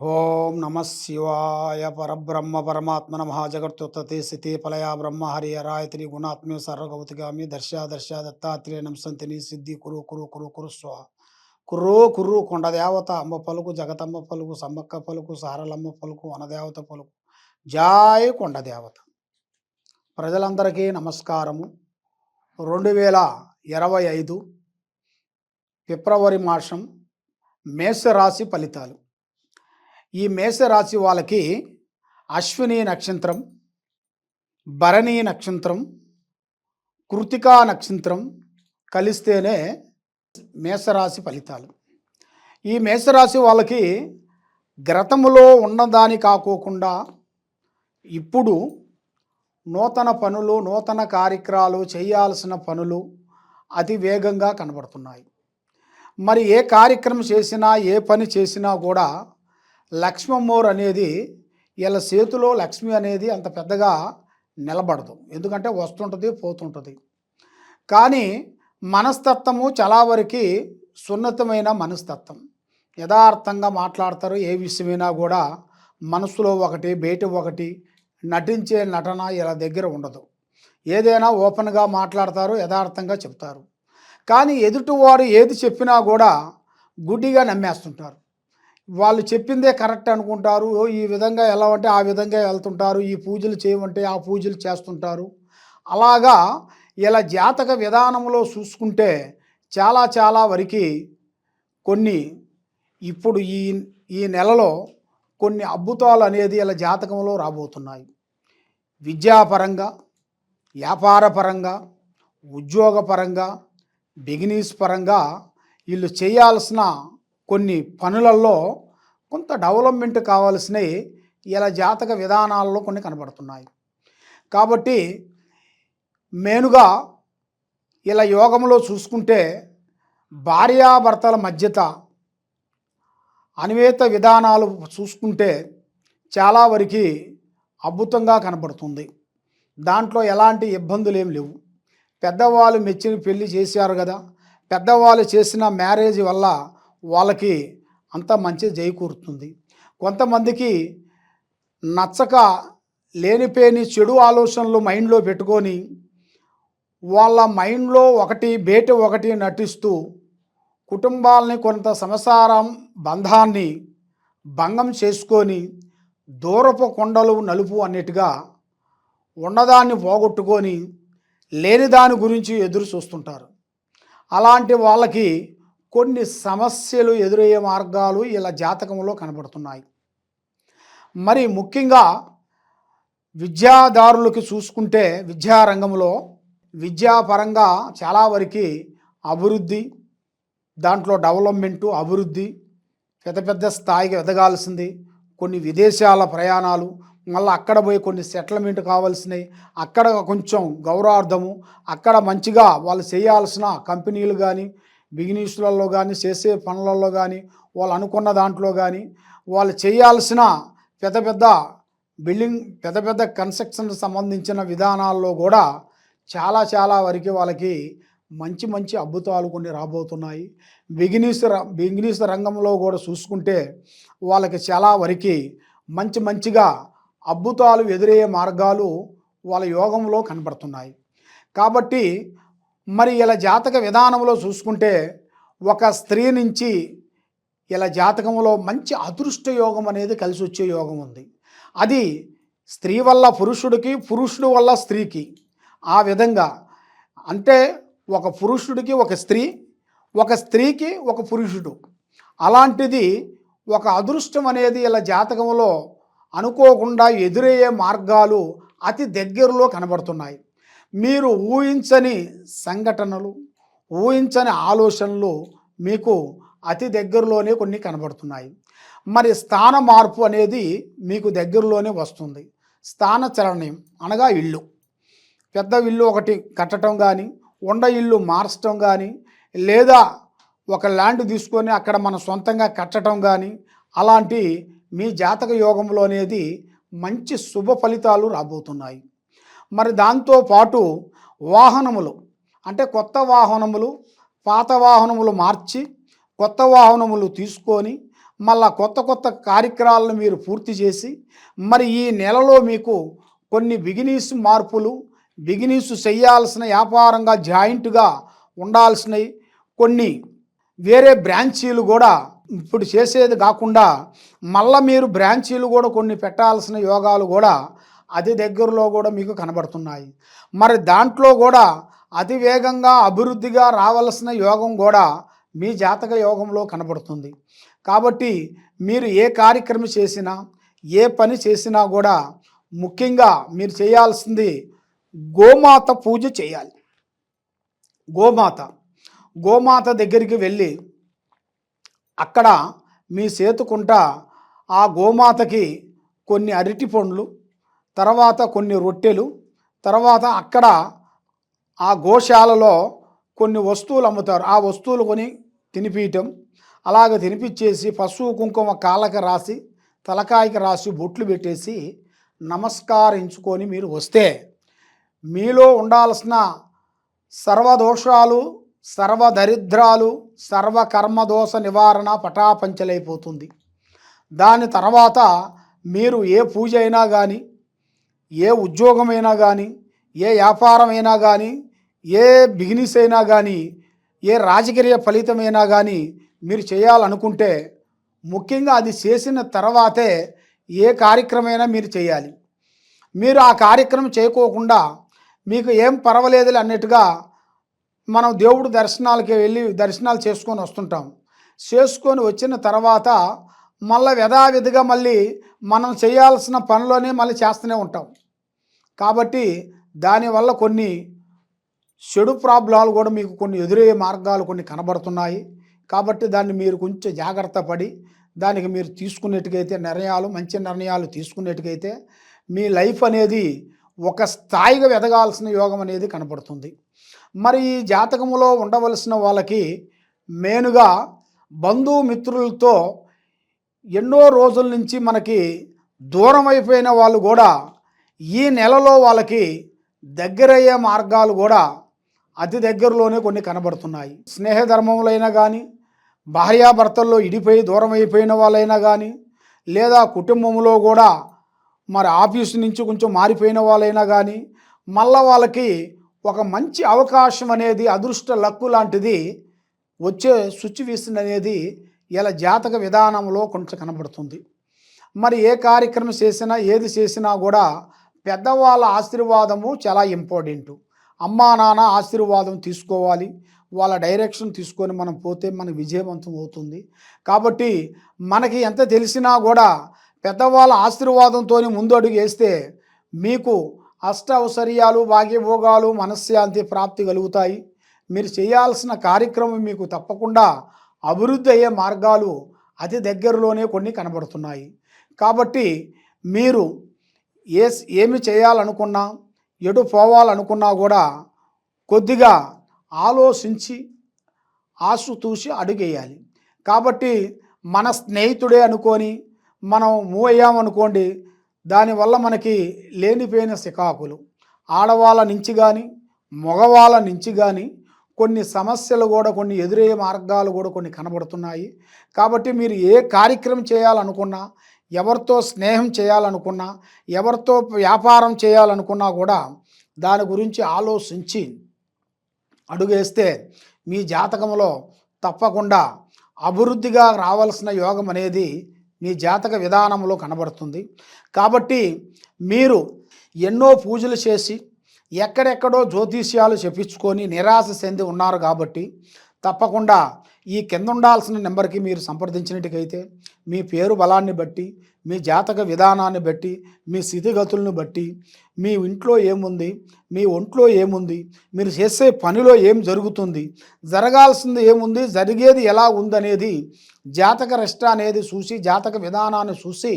ఓం నమ శివాయ పరబ్రహ్మ పరమాత్మన మహాజగత్తుత్తే స్థితి పలయ బ్రహ్మ హరి హరాయత్రి గుణాత్మ్య సర్వగౌతిగామి దర్శ దర్శ దత్తాత్రేయ నంసంతిని సిద్ధి కురు కురు కురు కురు స్వ. కుర్రో కుర్రు కొండ దేవత అమ్మ పలుకు జగతమ్మ పలుకు సమ్మక్క పలుకు సారలమ్మ పలుకు వనదేవత పలుకు. జాయ్ కొండ దేవత. ప్రజలందరికీ నమస్కారము. రెండు వేల ఇరవై ఐదు ఫిబ్రవరి మాసం మేషరాశి ఫలితాలు. ఈ మేషరాశి వాళ్ళకి అశ్విని నక్షత్రం భరణి నక్షత్రం కృతికా నక్షత్రం కలిస్తేనే మేషరాశి ఫలితాలు. ఈ మేషరాశి వాళ్ళకి గ్రతములో ఉన్నదాని కాకోకుండా ఇప్పుడు నూతన పనులు నూతన కార్యక్రమాలు చేయాల్సిన పనులు అతి వేగంగా కనబడుతున్నాయి. మరి ఏ కార్యక్రమం చేసినా ఏ పని చేసినా కూడా లక్ష్మమ్మోర్ అనేది వీళ్ళ చేతిలో లక్ష్మి అనేది అంత పెద్దగా నిలబడదు. ఎందుకంటే వస్తుంటుంది పోతుంటుంది. కానీ మనస్తత్వము చాలా వరకు సున్నితమైన మనస్తత్వం. యథార్థంగా మాట్లాడతారు ఏ విషయమైనా కూడా మనసులో ఒకటి బయట ఒకటి నటించే నటన ఇలా దగ్గర ఉండదు. ఏదైనా ఓపెన్గా మాట్లాడతారు యథార్థంగా చెప్తారు. కానీ ఎదుటివారు ఏది చెప్పినా కూడా గుడ్డిగా నమ్మేస్తుంటారు. వాళ్ళు చెప్పిందే కరెక్ట్ అనుకుంటారు. "ఓ, ఈ విధంగా ఎలా అంటే ఆ విధంగా వెళ్తుంటారు. ఈ పూజలు చేయమంటే ఆ పూజలు చేస్తుంటారు. అలాగా ఇలా జాతక విధానంలో చూసుకుంటే చాలా చాలా వరకు కొన్ని ఇప్పుడు ఈ ఈ నెలలో కొన్ని అద్భుతాలు అనేది ఇలా జాతకంలో రాబోతున్నాయి. విద్యాపరంగా వ్యాపారపరంగా ఉద్యోగపరంగా బిగినీస్ పరంగా వీళ్ళు చేయాల్సిన కొన్ని పనులలో కొంత డెవలప్మెంట్ కావాల్సినవి ఇలా జాతక విధానాల్లో కొన్ని కనబడుతున్నాయి. కాబట్టి మెయిన్గా ఇలా యోగంలో చూసుకుంటే భార్యాభర్తల మధ్యత అనివేత విధానాలు చూసుకుంటే చాలా వరకు అద్భుతంగా కనబడుతుంది. దాంట్లో ఎలాంటి ఇబ్బందులు ఏం లేవు. పెద్దవాళ్ళు మెచ్చిన పెళ్ళి చేశారు కదా. పెద్దవాళ్ళు చేసిన మ్యారేజ్ వల్ల వాళ్ళకి అంత మంచి చేకూరుతుంది కొంతమందికి నచ్చక లేనిపోని చెడు ఆలోచనలు మైండ్లో పెట్టుకొని వాళ్ళ మైండ్లో ఒకటి బయట ఒకటి నటిస్తూ కుటుంబాలని కొంత సంసారం బంధాన్ని భంగం చేసుకొని దూరపు కొండలు నలుపు అన్నట్టుగా ఉన్నదాన్ని పోగొట్టుకొని లేని దాని గురించి ఎదురు చూస్తుంటారు. అలాంటి వాళ్ళకి కొన్ని సమస్యలు ఎదురయ్యే మార్గాలు ఇలా జాతకంలో కనబడుతున్నాయి. మరి ముఖ్యంగా విద్యాదారులకి చూసుకుంటే విద్యారంగంలో విద్యాపరంగా చాలా వరకు అభివృద్ధి దాంట్లో డెవలప్మెంటు అభివృద్ధి పెద్ద పెద్ద స్థాయికి ఎదగాల్సింది. కొన్ని విదేశాల ప్రయాణాలు మళ్ళీ అక్కడ పోయి కొన్ని సెటిల్మెంట్ కావాల్సినవి అక్కడ కొంచెం గౌరవార్థము అక్కడ మంచిగా వాళ్ళు చేయాల్సిన కంపెనీలు కానీ బిజినెస్లలో కానీ చేసే పనులలో కానీ వాళ్ళు అనుకున్న దాంట్లో కానీ వాళ్ళు చేయాల్సిన పెద్ద పెద్ద బిల్డింగ్ పెద్ద పెద్ద కన్స్ట్రక్షన్ సంబంధించిన విధానాల్లో కూడా చాలా చాలా వరకు వాళ్ళకి మంచి మంచి అద్భుతాలు కొన్ని రాబోతున్నాయి. బిగినీస్ బిగినీస్ రంగంలో కూడా చూసుకుంటే వాళ్ళకి చాలా వరకు మంచి మంచిగా అద్భుతాలు ఎదురయ్యే మార్గాలు వాళ్ళ యోగంలో కనబడుతున్నాయి. కాబట్టి మరి ఇలా జాతక విధానంలో చూసుకుంటే ఒక స్త్రీ నుంచి ఇలా జాతకంలో మంచి అదృష్ట యోగం అనేది కలిసి వచ్చే యోగం ఉంది. అది స్త్రీ వల్ల పురుషుడికి పురుషుడు వల్ల స్త్రీకి ఆ విధంగా అంటే ఒక పురుషుడికి ఒక స్త్రీ ఒక స్త్రీకి ఒక పురుషుడు. అలాంటిది ఒక అదృష్టం అనేది ఇలా జాతకంలో అనుకోకుండా ఎదురయ్యే మార్గాలు అతి దగ్గరలో కనబడుతున్నాయి. మీరు ఊహించని సంఘటనలు ఊహించని ఆలోచనలు మీకు అతి దగ్గరలోనే కొన్ని కనబడుతున్నాయి. మరి స్థాన మార్పు అనేది మీకు దగ్గరలోనే వస్తుంది. స్థాన చలనం అనగా ఇల్లు. పెద్ద ఇల్లు ఒకటి కట్టడం కానీ ఉండ ఇల్లు మార్చడం కానీ లేదా ఒక ల్యాండ్ తీసుకొని అక్కడ మన సొంతంగా కట్టడం కానీ అలాంటి మీ జాతక యోగంలో అనేది మంచి శుభ ఫలితాలు రాబోతున్నాయి. మరి దాంతో పాటు వాహనములు. అంటే కొత్త వాహనములు పాత వాహనములు మార్చి కొత్త వాహనములు తీసుకొని మళ్ళా కొత్త కొత్త కార్యక్రమాలను మీరు పూర్తి చేసి మరి ఈ నెలలో మీకు కొన్ని బిగినీస్ మార్పులు బిగినీస్ చేయాల్సిన వ్యాపారంగా జాయింట్గా ఉండాల్సినవి కొన్ని వేరే బ్రాంచీలు కూడా ఇప్పుడు చేసేది కాకుండా మళ్ళా మీరు బ్రాంచీలు కూడా కొన్ని పెట్టాల్సిన యోగాలు కూడా అతి దగ్గరలో కూడా మీకు కనబడుతున్నాయి. మరి దాంట్లో కూడా అతి వేగంగా అభివృద్ధిగా రావాల్సిన యోగం కూడా మీ జాతక యోగంలో కనబడుతుంది. కాబట్టి మీరు ఏ కార్యక్రమం చేసినా ఏ పని చేసినా కూడా ముఖ్యంగా మీరు చేయాల్సింది గోమాత పూజ చేయాలి. గోమాత. గోమాత దగ్గరికి వెళ్ళి అక్కడ మీ సేతుకుంట ఆ గోమాతకి కొన్ని అరటి పండ్లు తర్వాత కొన్ని రొట్టెలు తర్వాత అక్కడ ఆ గోశాలలో కొన్ని వస్తువులు అమ్ముతారు. ఆ వస్తువులు కొని తినిపించటం అలాగ తినిపించేసి పశువు కుంకుమ కాళ్ళకి రాసి తలకాయకి రాసి బొట్లు పెట్టేసి నమస్కరించుకొని మీరు వస్తే మీలో ఉండాల్సిన సర్వదోషాలు సర్వదరిద్రాలు సర్వకర్మదోష నివారణ పటాపంచలైపోతుంది. దాని తర్వాత మీరు ఏ పూజ అయినా కానీ ఏ ఉద్యోగమైనా కానీ ఏ వ్యాపారమైనా కానీ ఏ బిజినెస్ అయినా కానీ ఏ రాజకీయ ఫలితమైనా కానీ మీరు చేయాలనుకుంటే ముఖ్యంగా అది చేసిన తర్వాతే ఏ కార్యక్రమైనా మీరు చేయాలి. మీరు ఆ కార్యక్రమం చేయకోకుండా మీకు ఏం పర్వాలేదులే అన్నట్టుగా మనం దేవుడు దర్శనాలకి వెళ్ళి దర్శనాలు చేసుకొని వస్తుంటాం. చేసుకొని వచ్చిన తర్వాత మళ్ళీ యథావిధిగా మళ్ళీ మనం చేయాల్సిన పనిలోనే మళ్ళీ చేస్తూనే ఉంటాం. కాబట్టి దానివల్ల కొన్ని చెడు ప్రాబ్లాలు కూడా మీకు కొన్ని ఎదురయ్యే మార్గాలు కొన్ని కనబడుతున్నాయి. కాబట్టి దాన్ని మీరు కొంచెం జాగ్రత్త పడి దానికి మీరు తీసుకునేట్టుకైతే నిర్ణయాలు మంచి నిర్ణయాలు తీసుకునేట్టుకైతే మీ లైఫ్ అనేది ఒక స్థాయిగా ఎదగాల్సిన యోగం అనేది కనపడుతుంది మరి ఈ జాతకములో ఉండవలసిన వాళ్ళకి మెయిన్గా బంధుమిత్రులతో ఎన్నో రోజుల నుంచి మనకి దూరం అయిపోయిన వాళ్ళు కూడా ఈ నెలలో వాళ్ళకి దగ్గరయ్యే మార్గాలు కూడా అతి దగ్గరలోనే కొన్ని కనబడుతున్నాయి. స్నేహధర్మములైనా కానీ భార్యాభర్తల్లో ఇడిపోయి దూరం అయిపోయిన వాళ్ళైనా కానీ లేదా కుటుంబంలో కూడా మరి ఆఫీసు నుంచి కొంచెం మారిపోయిన వాళ్ళైనా కానీ మళ్ళా వాళ్ళకి ఒక మంచి అవకాశం అనేది అదృష్ట లక్కు లాంటిది వచ్చే సిచ్యువేషన్ అనేది ఇలా జాతక విధానంలో కొంచెం కనబడుతుంది. మరి ఏ కార్యక్రమం చేసినా ఏది చేసినా కూడా పెద్దవాళ్ళ ఆశీర్వాదము చాలా ఇంపార్టెంట్. అమ్మా నాన్న ఆశీర్వాదం తీసుకోవాలి. వాళ్ళ డైరెక్షన్ తీసుకొని మనం పోతే మనకు విజయవంతం అవుతుంది. కాబట్టి మనకి ఎంత తెలిసినా కూడా పెద్దవాళ్ళ ఆశీర్వాదంతో ముందు అడుగు వేస్తే మీకు అష్ట భాగ్యభోగాలు మనశ్శాంతి ప్రాప్తి కలుగుతాయి. మీరు చేయాల్సిన కార్యక్రమం మీకు తప్పకుండా అభివృద్ధి అయ్యే మార్గాలు అతి దగ్గరలోనే కొన్ని కనబడుతున్నాయి. కాబట్టి మీరు ఏ ఏమి చేయాలనుకున్నా ఎటు పోవాలనుకున్నా కూడా కొద్దిగా ఆలోచించి ఆశతూసి అడుగేయాలి. కాబట్టి మన స్నేహితుడే అనుకొని మనం మూవ్ అయ్యామనుకోండి దానివల్ల మనకి లేనిపోయిన సికాకులు ఆడవాళ్ళ నుంచి కానీ మగవాళ్ళ నుంచి కానీ కొన్ని సమస్యలు కూడా కొన్ని ఎదురయ్యే మార్గాలు కూడా కొన్ని కనబడుతున్నాయి. కాబట్టి మీరు ఏ కార్యక్రమం చేయాలనుకున్నా ఎవరితో స్నేహం చేయాలనుకున్నా ఎవరితో వ్యాపారం చేయాలనుకున్నా కూడా దాని గురించి ఆలోచించి అడుగేస్తే మీ జాతకంలో తప్పకుండా అభివృద్ధిగా రావాల్సిన యోగం అనేది మీ జాతక విధానంలో కనబడుతుంది. కాబట్టి మీరు ఎన్నో పూజలు చేసి ఎక్కడెక్కడో జ్యోతిష్యాలు చెప్పించుకొని నిరాశ చెంది ఉన్నారు కాబట్టి తప్పకుండా ఈ కింద ఉండాల్సిన నెంబర్కి మీరు సంప్రదించినట్టుకైతే మీ పేరు బలాన్ని బట్టి మీ జాతక విధానాన్ని బట్టి మీ స్థితిగతులను బట్టి మీ ఇంట్లో ఏముంది మీ ఒంట్లో ఏముంది మీరు చేసే పనిలో ఏం జరుగుతుంది జరగాల్సింది ఏముంది జరిగేది ఎలా ఉందనేది జాతక రెష్ట అనేది చూసి జాతక విధానాన్ని చూసి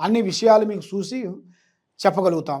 అన్ని విషయాలు మీకు చూసి చెప్పగలుగుతాం.